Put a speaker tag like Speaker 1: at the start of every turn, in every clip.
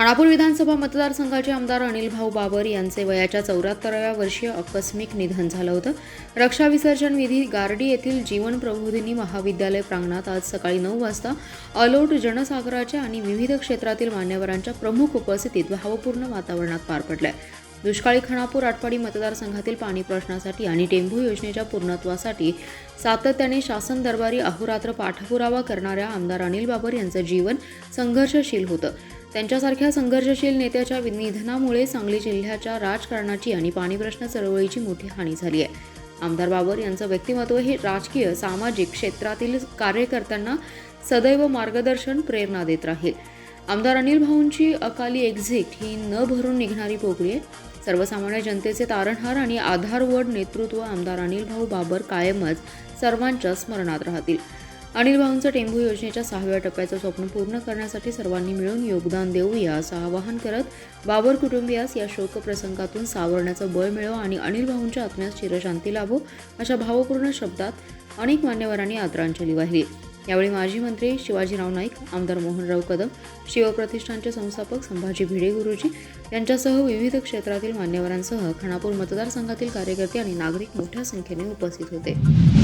Speaker 1: खानापूर विधानसभा मतदारसंघाचे आमदार अनिल भाऊ बाबर यांचे वयाच्या चौऱ्याहत्तराव्या वर्षीय आकस्मिक निधन झालं होतं. रक्षा विसर्जन विधी गार्डी येथील जीवन प्रबोधिनी महाविद्यालय प्रांगणात आज सकाळी नऊ वाजता अलोट जनसागराच्या आणि विविध क्षेत्रातील मान्यवरांच्या प्रमुख उपस्थितीत भावपूर्ण वातावरणात पार पडलंय. दुष्काळी खानापूर आटपाडी मतदारसंघातील पाणी प्रश्नासाठी आणि टेंभू योजनेच्या पूर्णत्वासाठी सातत्याने शासन दरबारी अहोरात्र पाठपुरावा करणाऱ्या आमदार अनिल बाबर यांचं जीवन संघर्षशील होतं. त्यांच्यासारख्या संघर्षशील नेत्याच्या निधनामुळे सांगली जिल्ह्याच्या राजकारणाची आणि पाणीप्रश्न चळवळीची मोठी हानी झाली आहे. आमदार बाबर यांचं व्यक्तिमत्व हे राजकीय सामाजिक क्षेत्रातील कार्यकर्त्यांना सदैव मार्गदर्शन प्रेरणा देत राहील. आमदार अनिल भाऊंची अकाली एक्झिट ही न भरून निघणारी पोकळी आहे. सर्वसामान्य जनतेचे तारणहार आणि आधारवड नेतृत्व आमदार अनिल भाऊ बाबर कायमच सर्वांच्या स्मरणात राहतील. अनिल भाऊंचं टेंभू योजनेच्या सहाव्या टप्प्याचं स्वप्न पूर्ण करण्यासाठी सर्वांनी मिळून योगदान देऊया असं आवाहन करत बाबर कुटुंबियास या शोकप्रसंगातून सावरण्याचं बळ मिळव आणि अनिल भाऊंच्या आत्म्यास चिरशांती लाभो अशा भावपूर्ण शब्दात अनेक मान्यवरांनी आदरांजली वाहिली. यावेळी माजी मंत्री शिवाजीराव नाईक आमदार मोहनराव कदम शिवप्रतिष्ठानचे संस्थापक संभाजी भिडे गुरुजी यांच्यासह विविध क्षेत्रातील मान्यवरांसह खानापूर मतदारसंघातील कार्यकर्ते आणि नागरिक मोठ्या संख्येने उपस्थित होते.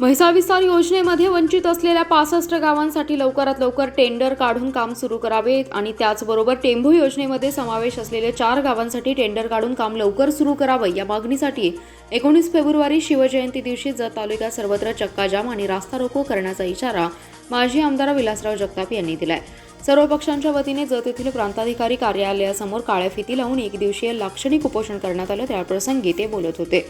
Speaker 1: म्हैसाळ विस्तार योजनेमध्ये वंचित असलेल्या पासष्ट गावांसाठी लवकरात लवकर टेंडर काढून काम सुरू करावे आणि त्याचबरोबर टेंभू योजनेमध्ये समावेश असलेल्या चार गावांसाठी टेंडर काढून काम लवकर सुरू करावं या मागणीसाठी एकोणीस फेब्रुवारी शिवजयंती दिवशी जत तालुक्यात सर्वत्र चक्काजाम आणि रास्ता रोको करण्याचा इशारा माजी आमदार विलासराव जगताप यांनी दिलाय. सर्व पक्षांच्या वतीने जत येथील प्रांताधिकारी कार्यालयासमोर काळ्या फिती लावून एक दिवसीय लाक्षणिक उपोषण करण्यात आलं. त्याप्रसंगी ते बोलत होते.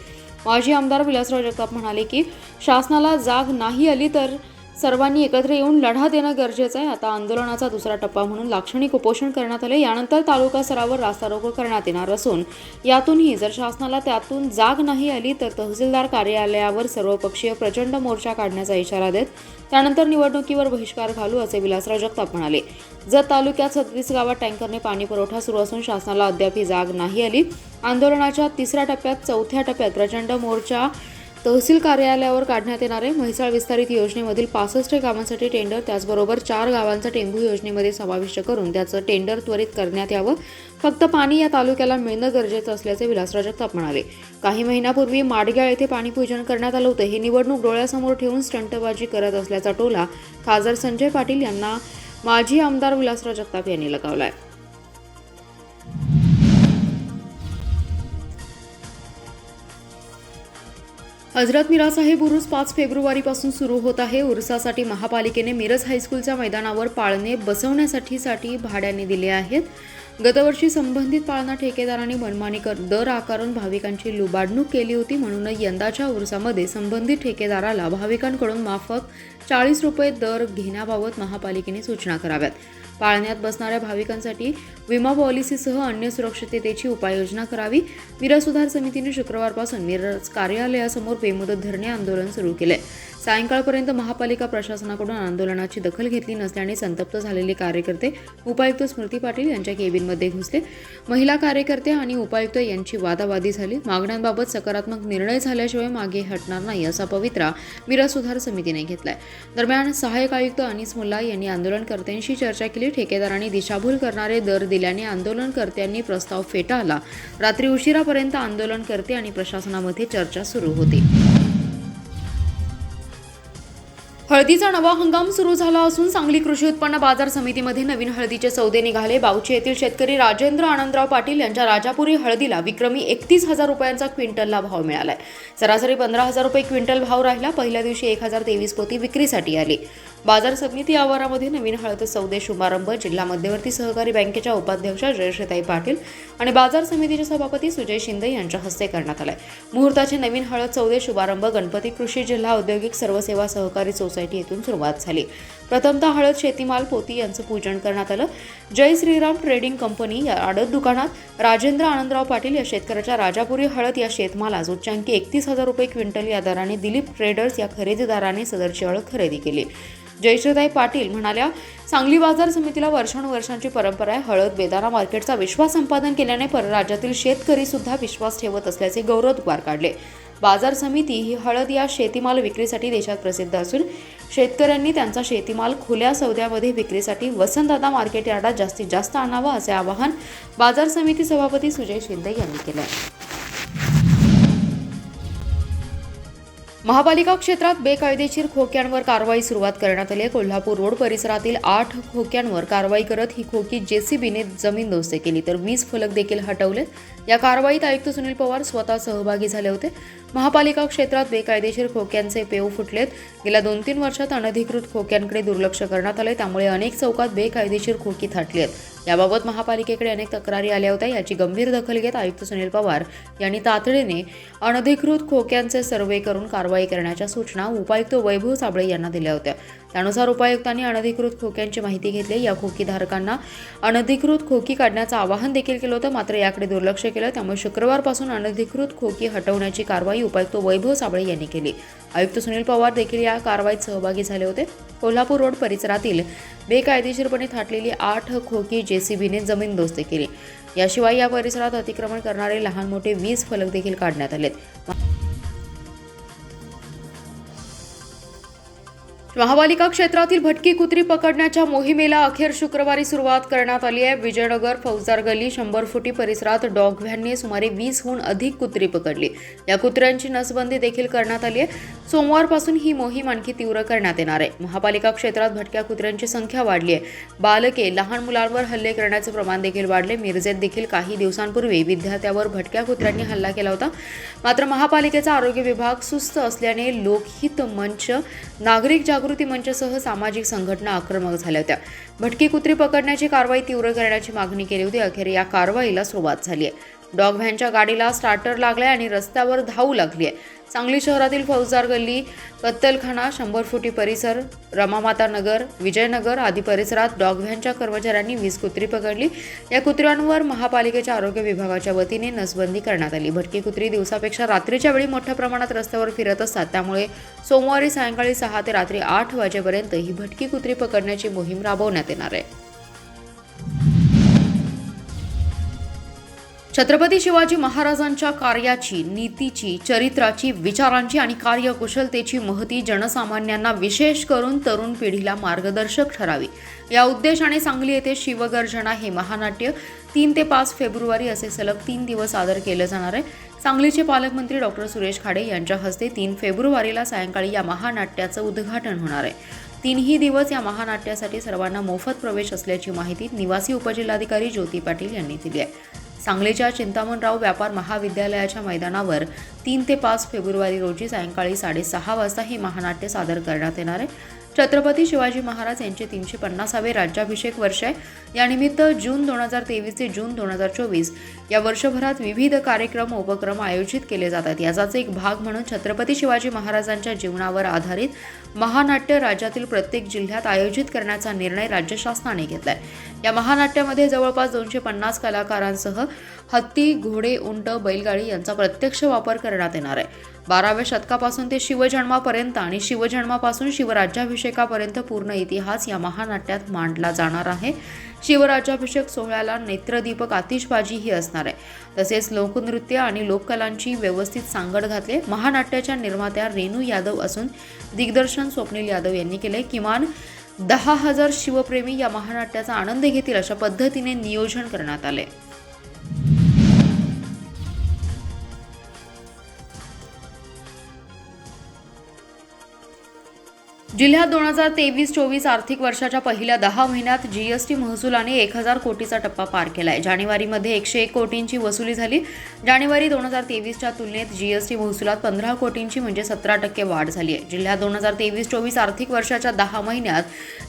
Speaker 1: माजी आमदार विलासराव जगताप म्हणाले की शासनाला जाग नाही आली तर सर्वांनी एकत्र येऊन लढा देणं गरजेचं आहे. आता आंदोलनाचा दुसरा टप्पा म्हणून लाक्षणिक उपोषण करण्यात आले यानंतर तालुका स्तरावर रास्ता रोको करण्यात येणार असून यातूनही जर शासनाला त्यातून जाग नाही आली तर तहसीलदार कार्यालयावर सर्वपक्षीय प्रचंड मोर्चा काढण्याचा इशारा देत त्यानंतर निवडणुकीवर बहिष्कार घालू असे विलासराव जगताप म्हणाले. जर तालुक्यात सदतीस गावात टँकरने पाणी पुरवठा सुरू असून शासनाला अद्याप ही जाग नाही आली आंदोलनाच्या तिसऱ्या टप्प्यात चौथ्या टप्प्यात प्रचंड मोर्चा तहसील कार्यालयावर काढण्यात येणारे म्हैसाळ विस्तारित योजनेमधील पासष्ट गावांसाठी टेंडर त्याचबरोबर चार गावांचा टेंभू योजनेमध्ये समाविष्ट करून त्याचं टेंडर त्वरित करण्यात यावं. फक्त पाणी या तालुक्याला मिळणं गरजेचं असल्याचे विलासराव जगताप म्हणाले. काही महिन्यापूर्वी माडग्याळ येथे पाणीपूजन करण्यात आलं होतं. हे निवडणूक डोळ्यासमोर ठेवून स्टंटबाजी करत असल्याचा टोला खासदार संजय पाटील यांना माजी आमदार विलासराव जगताप यांनी आहे हजरत मिरासाहेब उरूस पाच फेब्रुवारीपासून सुरू होत आहे. उरुसासाठी महापालिकेने मिरज हायस्कूलच्या मैदानावर पाळणे बसवण्यासाठी साठी भाड्याने दिले आहेत. गतवर्षी संबंधित पाळणा ठेकेदारांनी मनमानी कर दर आकारून भाविकांची लुबाडणूक केली होती. म्हणूनच यंदाच्या उरुसामध्ये संबंधित ठेकेदाराला भाविकांकडून माफक चाळीस रुपये दर घेण्याबाबत महापालिकेने सूचना कराव्यात. पाळण्यात बसणाऱ्या भाविकांसाठी विमा पॉलिसीसह अन्य सुरक्षिततेची उपाययोजना करावी. मिरज सुधार समितीने शुक्रवारपासून मिरज कार्यालयासमोर बेमुदत धरणे आंदोलन सुरू केले. सायंकाळपर्यंत महापालिका प्रशासनाकडून आंदोलनाची दखल घेतली नसल्याने संतप्त झालेले कार्यकर्ते उपायुक्त स्मृती पाटील यांच्या केबिनमध्ये घुसले. महिला कार्यकर्ते आणि उपायुक्त यांची वादावादी झाली. मागण्यांबाबत सकारात्मक निर्णय झाल्याशिवाय मागे हटणार नाही असा पवित्रा मिरज सुधार समितीने घेतलाय. दरम्यान सहाय्यक आयुक्त अनिस मुल्ला यांनी आंदोलनकर्त्यांशी चर्चा केली. ठेकेदारांनी दिशाभूल करणारे दर दिल्याने आंदोलनकर्त्यांनी प्रस्ताव फेटाळला. रात्री उशिरापर्यंत आंदोलनकर्ते आणि प्रशासनामध्ये चर्चा सुरू होती. हळदीचा नवा हंगाम सुरू झाला असून सांगली कृषी उत्पन्न बाजार समितीमध्ये नवीन हळदीचे सौदे निघाले. बावची येथील शेतकरी राजेंद्र आनंदराव पाटील यांच्या राजापुरी हळदीला विक्रमी एकतीस हजार रुपयांचा क्विंटलला भाव मिळालाय. सरासरी पंधरा हजार रुपये क्विंटल भाव राहिला. पहिल्या दिवशी एक हजार तेवीस पोती विक्रीसाठी आली. बाजार समिती आवारामध्ये नवीन हळद सौदे शुभारंभ जिल्हा मध्यवर्ती सहकारी बँकेच्या उपाध्यक्षा जयश्रीताई पाटील आणि बाजार समितीचे सभापती सुजय शिंदे यांच्या हस्ते करण्यात आलाय. मुहूर्ताचे नवीन हळद सौदे शुभारंभ गणपती कृषी जिल्हा औद्योगिक सर्वसेवा सहकारी सोसायटी येथून सुरुवात झाली. प्रथमतः हळद शेतीमाल पोती यांचं पूजन करण्यात आलं. जय श्रीराम ट्रेडिंग कंपनी या आडत दुकानात राजेंद्र आनंदराव पाटील या शेतकऱ्याच्या राजापुरी हळद या शेतमालास उच्चांकी एकतीस हजार रुपये क्विंटल या दराने दिलीप ट्रेडर्स या खरेदीदाराने सदरची हळद खरेदी केली. जयश्रीताई पाटील म्हणाल्या सांगली बाजार समितीला वर्षानुवर्षांची परंपरा आहे. हळद बेदाना मार्केटचा विश्वास संपादन केल्याने परराज्यातील शेतकरी सुद्धा विश्वास ठेवत असल्याचे गौरवोद्गार काढले. बाजार समिती ही हळद या शेतीमाल विक्रीसाठी देशात प्रसिद्ध असून शेतकऱ्यांनी त्यांचा शेतीमाल खुल्या सौद्यामध्ये विक्रीसाठी वसंतदादा मार्केट यार्डात जास्तीत जास्त आणावा असे आवाहन बाजार समिती सभापती सुजय शिंदे यांनी केले महापालिका क्षेत्रात बेकायदेशीर खोक्यांवर कारवाई सुरुवात करण्यात आली आहे. कोल्हापूर रोड परिसरातील आठ खोक्यांवर कारवाई करत ही खोकी जेसीबीने जमीनदोस्त केली तर वीस फलक देखील हटवले या कारवाईत आयुक्त सुनील पवार स्वतः सहभागी झाले होते. महापालिका क्षेत्रात बेकायदेशीर खोक्यांचे पेव फुटलेत. गेल्या दोन तीन वर्षात अनधिकृत खोक्यांकडे दुर्लक्ष करण्यात आले त्यामुळे अनेक चौकात बेकायदेशीर खोकी थाटली आहेत याबाबत महापालिकेकडे अनेक तक्रारी आल्या होत्या. याची गंभीर दखल घेत आयुक्त सुनील पवार यांनी तातडीने अनधिकृत खोक्यांचे सर्वे करून कारवाई करण्याच्या सूचना उपायुक्त वैभव साबळे यांना दिल्या होत्या. त्यानुसार उपायुक्तांनी अनधिकृत खोक्यांची माहिती घेतली. या खोकीधारकांना अनधिकृत खोकी काढण्याचं आवाहन देखील केलं होतं. मात्र याकडे दुर्लक्ष केलं. त्यामुळे शुक्रवारपासून अनधिकृत खोकी हटवण्याची कारवाई उपायुक्त वैभव साबळे यांनी केली. आयुक्त सुनील पवार देखील या कारवाईत सहभागी झाले होते. कोल्हापूर रोड परिसरातील बेकायदेशीरपणे थाटलेली आठ खोकी जेसीबीने जमीनदोस्त केली. याशिवाय या परिसरात अतिक्रमण करणारे लहान मोठे वीस फलक देखील काढण्यात आलेत. महापालिका क्षेत्रातील भटकी कुत्री पकडण्याच्या मोहिमेला अखेर शुक्रवारी सुरुवात करण्यात आली आहे. विजयनगर फौजदार गल्ली शंभर फुटी परिसरात डॉग व्हॅनने सुमारे वीसहून अधिक कुत्री पकडली. या कुत्र्यांची नसबंदी देखील करण्यात आली आहे. सोमवारपासून ही मोहीम आणखी तीव्र करण्यात येणार आहे. महापालिका क्षेत्रात भटक्या कुत्र्यांची संख्या वाढली आहे. बालके लहान मुलांवर हल्ले करण्याचे प्रमाण देखील वाढले. मिरजेत देखील काही दिवसांपूर्वी विद्यार्थ्यावर भटक्या कुत्र्यांनी हल्ला केला होता. मात्र महापालिकेचा आरोग्य विभाग सुस्त असल्याने लोकहित मंच नागरिक जागृती मंचसह सामाजिक संघटना आक्रमक झाल्या होत्या. भटकी कुत्री पकडण्याची कारवाई तीव्र करण्याची मागणी केली होती. अखेर या कारवाईला सुरुवात झाली आहे. डॉग व्हॅनच्या गाडीला स्टार्टर लागलाय आणि रस्त्यावर धावू लागली आहे सांगली शहरातील फौजदार गल्ली कत्तलखाना शंभर फुटी परिसर रमामाता नगर विजयनगर आदी परिसरात डॉग व्हॅनच्या कर्मचाऱ्यांनी वीज कुत्री पकडली. या कुत्र्यांवर महापालिकेच्या आरोग्य विभागाच्या वतीने नसबंदी करण्यात आली. भटकी कुत्री दिवसापेक्षा रात्रीच्या वेळी मोठ्या प्रमाणात रस्त्यावर फिरत असतात. त्यामुळे सोमवारी सायंकाळी सहा ते रात्री आठ वाजेपर्यंत ही भटकी कुत्री पकडण्याची मोहीम राबवण्यात येणार आहे. छत्रपती शिवाजी महाराजांच्या कार्याची नीतीची चरित्राची विचारांची आणि कार्यकुशलतेची महती जनसामान्यांना विशेष करून तरुण पिढीला मार्गदर्शक ठरावी. या उद्देशाने सांगली येथे शिवगर्जना हे महानाट्य तीन ते पाच फेब्रुवारी असे सलग तीन दिवस सादर केलं जाणार आहे. सांगलीचे पालकमंत्री डॉक्टर सुरेश खाडे यांच्या हस्ते तीन फेब्रुवारीला सायंकाळी या महानाट्याचं उद्घाटन होणार आहे. तीनही दिवस या महानाट्यासाठी सर्वांना मोफत प्रवेश असल्याची माहिती निवासी उपजिल्हाधिकारी ज्योती पाटील यांनी दिली आहे. सांगलीच्या चिंतामणराव व्यापार महाविद्यालयाच्या मैदानावर तीन ते पाच फेब्रुवारी रोजी सायंकाळी साडेसहा वाजता हे महानाट्य सादर करण्यात येणार आहे. छत्रपती शिवाजी महाराज यांचे तीनशे पन्नासावे राज्याभिषेक वर्ष आहे. यानिमित्त जून दोन हजार तेवीस ते जून दोन हजार चोवीस या वर्षभरात विविध कार्यक्रम उपक्रम आयोजित केले जातात. याचाच एक भाग म्हणून छत्रपती शिवाजी महाराजांच्या जीवनावर आधारित महानाट्य राज्यातील प्रत्येक जिल्ह्यात आयोजित करण्याचा निर्णय राज्य शासनाने घेतलाय. या महानाट्यामध्ये जवळपास दोनशे पन्नास कलाकारांसह हत्ती घोडे उंट बैलगाडी यांचा प्रत्यक्ष वापर करण्यात येणार आहे. बाराव्या शतकापासून ते शिवजन्मापर्यंत आणि शिवजन्मापासून शिवराज्याभिषेकापर्यंत पूर्ण इतिहास या महानाट्यात मांडला जाणार आहे. शिवराज्याभिषेक सोहळ्याला नेत्रदीपक आतिशबाजीही असणार आहे. तसेच लोकनृत्य आणि लोककलांची व्यवस्थित सांगड घातले महानाट्याच्या निर्मात्या रेणू यादव असून दिग्दर्शन स्वप्नील यादव यांनी केले. किमान दहा हजार शिवप्रेमी या महानाट्याचा आनंद घेतील अशा पद्धतीने नियोजन करण्यात आले. जिल्ह्यात दोन हजार तेवीस चोवीस आर्थिक वर्षाच्या पहिल्या दहा महिन्यात जीएसटी महसुलाने एक हजार कोटीचा टप्पा पार केला आहे जानेवारीमध्ये एकशे एक कोटींची वसुली झाली. जानेवारी दोन हजार तेवीसच्या तुलनेत जीएसटी महसुलात पंधरा कोटींची म्हणजे सतरा टक्के वाढ झाली आहे. जिल्ह्यात दोन हजार तेवीस चोवीस आर्थिक वर्षाच्या दहा महिन्यात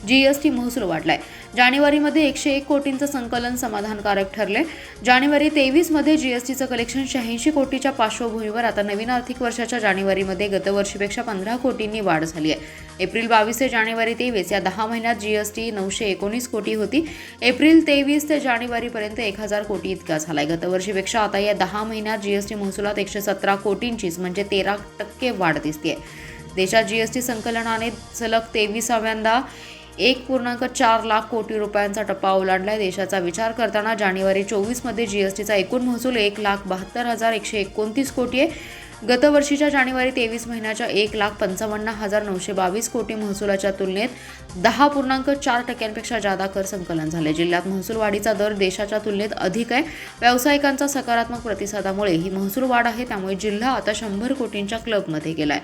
Speaker 1: जीएसटी महसूल वाढलाय. जानेवारीमध्ये एकशे एक कोटींचं संकलन समाधानकारक ठरले जानेवारी तेवीसमध्ये जीएसटीचं कलेक्शन शहाऐंशी कोटीच्या पार्श्वभूमीवर. आता नवीन आर्थिक वर्षाच्या जानेवारीमध्ये गतवर्षीपेक्षा पंधरा कोटींनी वाढ झाली आहे. एप्रिल एप्रिल बावीस ते जानेवारी तेवीस या दहा महिन्यात जीएसटी नऊशे एकोणीस कोटी होती. एप्रिल तेवीस ते जानेवारीपर्यंत एक हजार कोटी इतका झालाय. गतवर्षीपेक्षा आता या दहा महिन्यात जीएसटी महसुलात एकशे सतरा कोटींचीच म्हणजे तेरा टक्के वाढ दिसते देशात जीएसटी संकलनाने सलग तेविसाव्यांदा एक पूर्णांक चार लाख कोटी रुपयांचा टप्पा ओलांडलाय. देशाचा विचार करताना जानेवारी चोवीसमध्ये जीएसटीचा एकूण महसूल एक लाख बहात्तर हजार एकशे एकोणतीस कोटी आहे. गतवर्षीच्या जानेवारी तेवीस महिन्याच्या एक लाख पंचावन्न हजार नऊशे बावीस कोटी महसुलाच्या तुलनेत दहा पूर्णांक चार टक्क्यांपेक्षा जादा कर संकलन झाले. जिल्ह्यात महसूल वाढीचा दर देशाच्या तुलनेत अधिक आहे. व्यावसायिकांचा सकारात्मक प्रतिसादामुळे ही महसूल वाढ आहे त्यामुळे जिल्हा आता शंभर कोटींच्या क्लबमध्ये गेलाय.